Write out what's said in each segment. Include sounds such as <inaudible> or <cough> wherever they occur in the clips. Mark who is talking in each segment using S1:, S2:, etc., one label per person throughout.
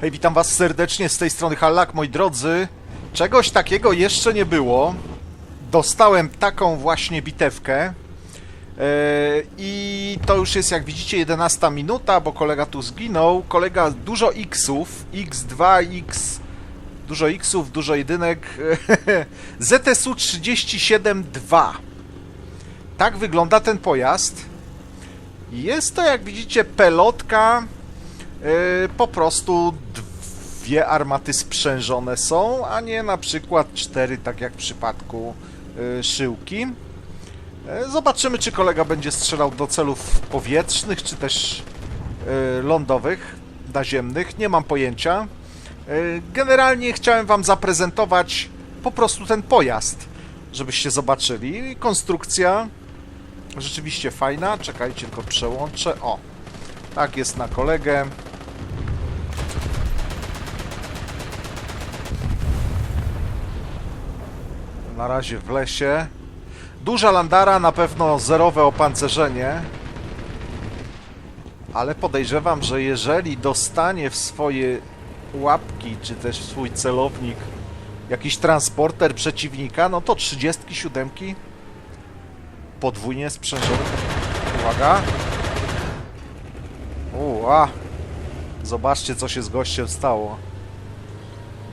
S1: Hej, witam was serdecznie z tej strony Hallak, moi drodzy. Czegoś takiego jeszcze nie było. Dostałem taką właśnie bitewkę. E, I to już jest, jak widzicie, 11 minuta, bo kolega tu zginął. Kolega dużo X-ów, X2, X, dużo X-ów, dużo jedynek. <laughs> ZSU 37-2. Tak wygląda ten pojazd. Jest to, jak widzicie, pelotka. Yy, po prostu dwie armaty sprzężone są, a nie na przykład cztery, tak jak w przypadku yy, szyłki. Yy, Zobaczymy, czy kolega będzie strzelał do celów powietrznych, czy też lądowych, naziemnych. Nie mam pojęcia. Generalnie chciałem Wam zaprezentować po prostu ten pojazd, żebyście zobaczyli. Konstrukcja rzeczywiście fajna. Czekajcie, tylko przełączę. O, tak jest na kolegę. Na razie w lesie. Duża landara, na pewno zerowe opancerzenie. Ale podejrzewam, że jeżeli dostanie w swoje łapki, czy też w swój celownik jakiś transporter przeciwnika, no to 37 podwójnie sprzężony. Uwaga. Uła. Zobaczcie, co się z gościem stało.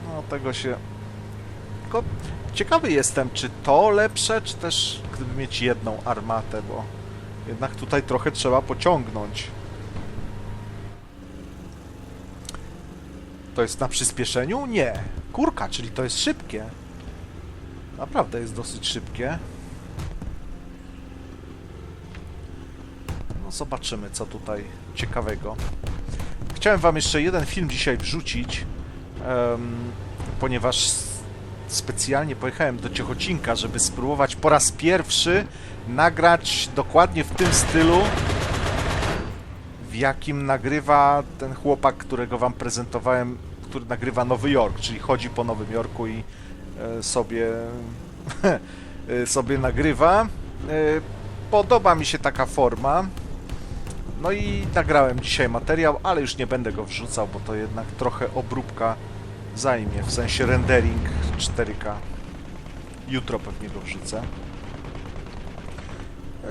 S1: No, tego się... Tylko ciekawy jestem, czy to lepsze, czy też gdyby mieć jedną armatę, bo jednak tutaj trochę trzeba pociągnąć. To jest na przyspieszeniu? Nie. Kurka, czyli to jest szybkie. Naprawdę jest dosyć szybkie. No zobaczymy, co tutaj ciekawego. Chciałem wam jeszcze jeden film dzisiaj wrzucić, em, ponieważ specjalnie pojechałem do Ciechocinka, żeby spróbować po raz pierwszy nagrać dokładnie w tym stylu, w jakim nagrywa ten chłopak, którego wam prezentowałem, który nagrywa Nowy Jork, czyli chodzi po Nowym Jorku i e, sobie <laughs> e, sobie nagrywa. E, Podoba mi się taka forma. No i nagrałem dzisiaj materiał, ale już nie będę go wrzucał, bo to jednak trochę obróbka zajmie, w sensie rendering 4K. Jutro pewnie go wrzucę. E,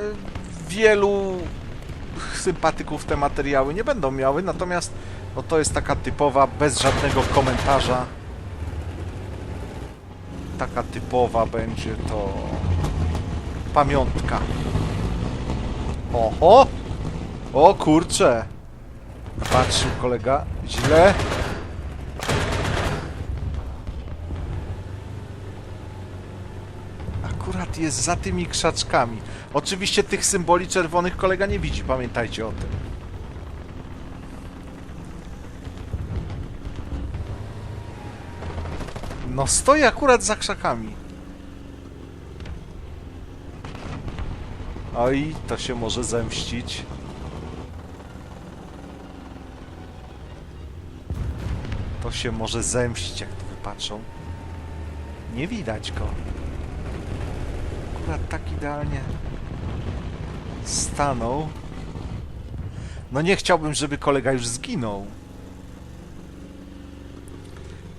S1: Wielu sympatyków te materiały nie będą miały, natomiast no to jest taka typowa, bez żadnego komentarza. Taka typowa będzie to pamiątka. Oho! O kurcze! Patrzył kolega źle. Akurat jest za tymi krzaczkami. Oczywiście tych symboli czerwonych kolega nie widzi, pamiętajcie o tym. No stoi akurat za krzakami. Oj, to się może zemścić. Się może zemścić, jak tu wypatrzą. Nie widać go. Akurat tak idealnie stanął. No nie chciałbym, żeby kolega już zginął.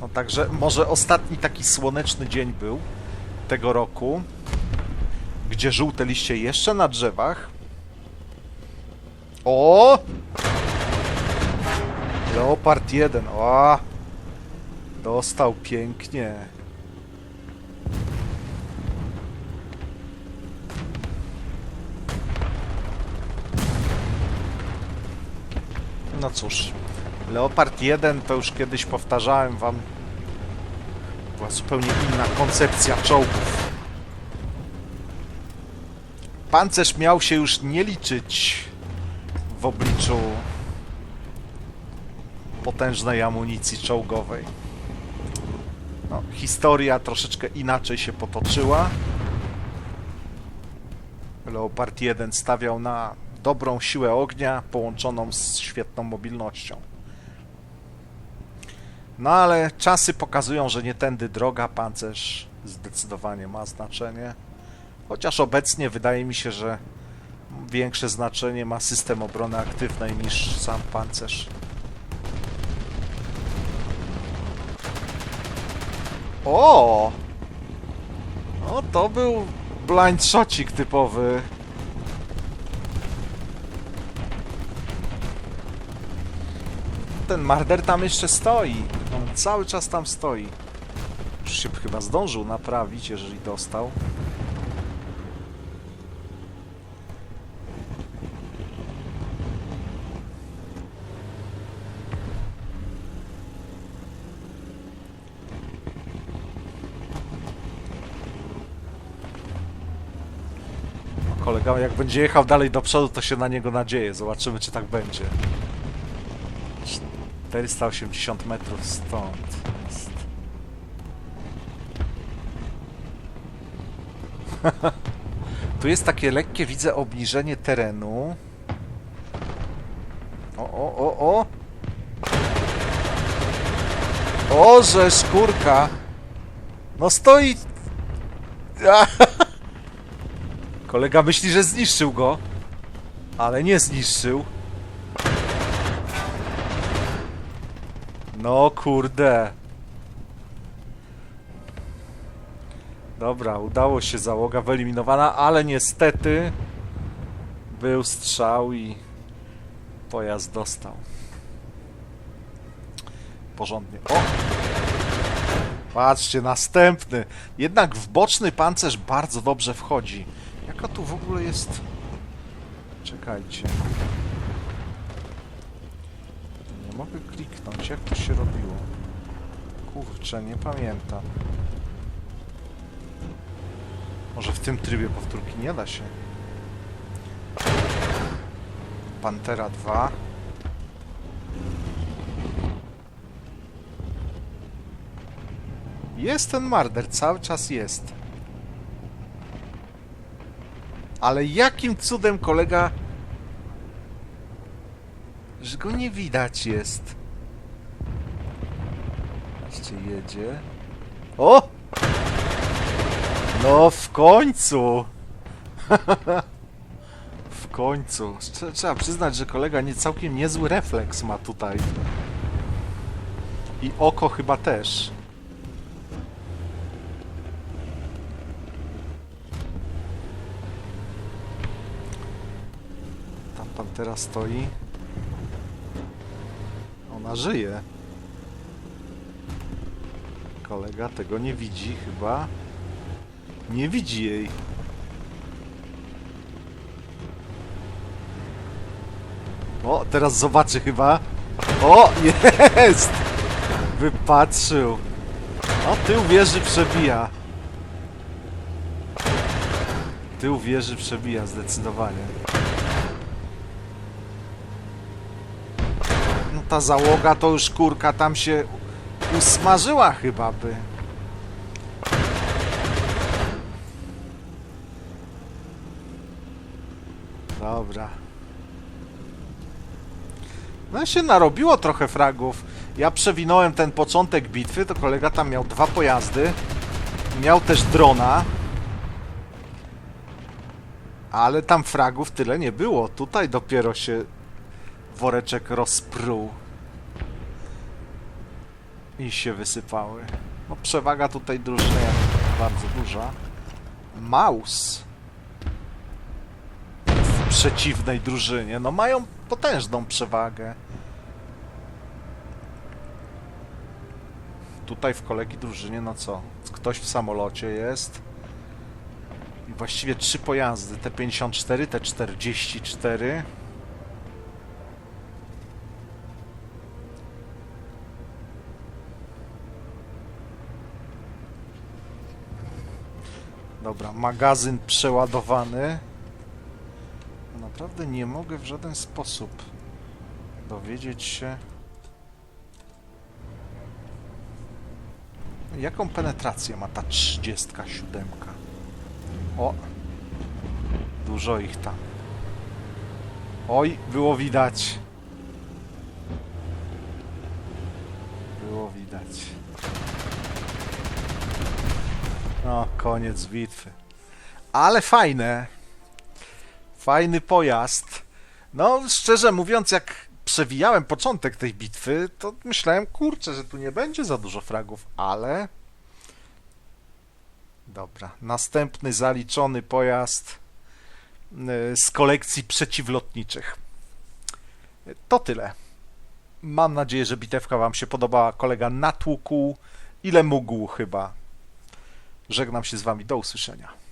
S1: No także może ostatni taki słoneczny dzień był tego roku, gdzie żółte liście jeszcze na drzewach. O! Leopard 1, o! Dostał pięknie. No cóż, Leopard 1 to już kiedyś powtarzałem wam. Była zupełnie inna koncepcja czołgów. Pancerz miał się już nie liczyć w obliczu potężnej amunicji czołgowej. No, historia troszeczkę inaczej się potoczyła. Leopard 1 stawiał na dobrą siłę ognia połączoną z świetną mobilnością. No ale czasy pokazują, że nie tędy droga, pancerz zdecydowanie ma znaczenie. Chociaż obecnie wydaje mi się, że większe znaczenie ma system obrony aktywnej niż sam pancerz. O! No to był blind shotcik typowy. Ten marder tam jeszcze stoi. On cały czas tam stoi. Już się chyba zdążył naprawić, jeżeli dostał. Kolega, jak będzie jechał dalej do przodu, to się na niego nadzieję. Zobaczymy, czy tak będzie. 480 metrów stąd jest. <laughs> tu jest takie lekkie, widzę, obniżenie terenu. O, o, o, o! O, że szkórka! No stoi... <laughs> Kolega myśli, że zniszczył go, ale nie zniszczył. No kurde. Dobra, udało się, załoga wyeliminowana, ale niestety był strzał i pojazd dostał. Porządnie. O! Patrzcie, następny. Jednak w boczny pancerz bardzo dobrze wchodzi. Jaka tu w ogóle jest... Czekajcie. Nie mogę kliknąć, jak to się robiło? Kurczę, nie pamiętam. Może w tym trybie powtórki nie da się. Pantera 2. Jest ten marder, cały czas jest. Ale jakim cudem kolega że go nie widać jest. Patrzcie, jedzie. O! No w końcu! <laughs> w końcu. Trze- Trzeba przyznać, że kolega nie całkiem niezły refleks ma tutaj. I oko chyba też. Tam pan teraz stoi. Ona żyje. Kolega tego nie widzi chyba. Nie widzi jej. O, teraz zobaczy chyba. O, jest! Wypatrzył. O, tył wieży przebija. Tył wieży przebija zdecydowanie. Ta załoga to już kurka tam się usmażyła chyba by. Dobra. No się narobiło trochę fragów. Ja przewinąłem ten początek bitwy, to kolega tam miał dwa pojazdy. Miał też drona. Ale tam fragów tyle nie było. Tutaj dopiero się woreczek rozpruł. I się wysypały. No przewaga tutaj drużyny bardzo duża. Maus w przeciwnej drużynie. No mają potężną przewagę. Tutaj w kolegi drużynie, no co? Ktoś w samolocie jest. I właściwie trzy pojazdy. T54, T44. Dobra, magazyn przeładowany. Naprawdę nie mogę w żaden sposób dowiedzieć się, jaką penetrację ma ta 37. O, dużo ich tam. Oj, było widać. Było widać. No, koniec bitwy. Ale fajne. Fajny pojazd. No, szczerze mówiąc, jak przewijałem początek tej bitwy, to myślałem, kurczę, że tu nie będzie za dużo fragów, ale Dobra, następny zaliczony pojazd y, z kolekcji przeciwlotniczych. To tyle. Mam nadzieję, że bitewka Wam się podobała. Kolega natłukł ile mógł chyba. Żegnam się z Wami. Do usłyszenia.